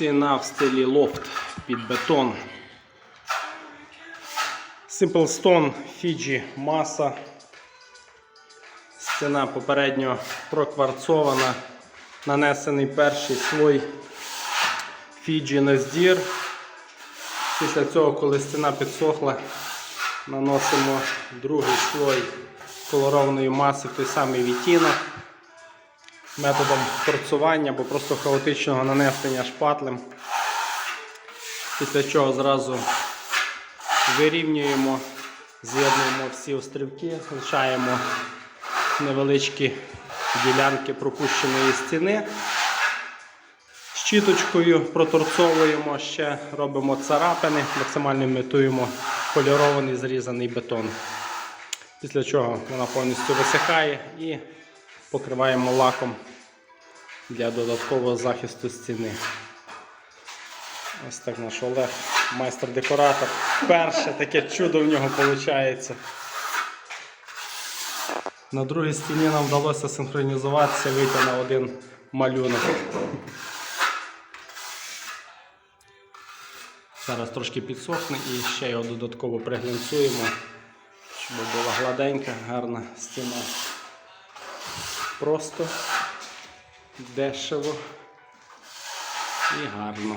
Стіна в стилі лофт під бетон. Simple Stone Fiji маса. Стіна попередньо прокварцована. Нанесений перший слой Fiji на здір. Після цього, коли стіна підсохла, наносимо другий слой колорованої маси в той самий відтінок методом торцування або просто хаотичного нанесення шпатлем. Після чого зразу вирівнюємо, з'єднуємо всі острівки, лишаємо невеличкі ділянки пропущеної стіни. Щіточкою проторцовуємо, ще робимо царапини, максимально імітуємо полірований зрізаний бетон. Після чого вона повністю висихає і покриваємо лаком для додаткового захисту стіни. Ось так наш Олег, майстер-декоратор. Перше таке чудо в нього виходить. На другій стіні нам вдалося синхронізуватися, вийти на один малюнок. Зараз трошки підсохне і ще його додатково приглянцюємо, щоб була гладенька, гарна стіна. Просто, дешево і гарно.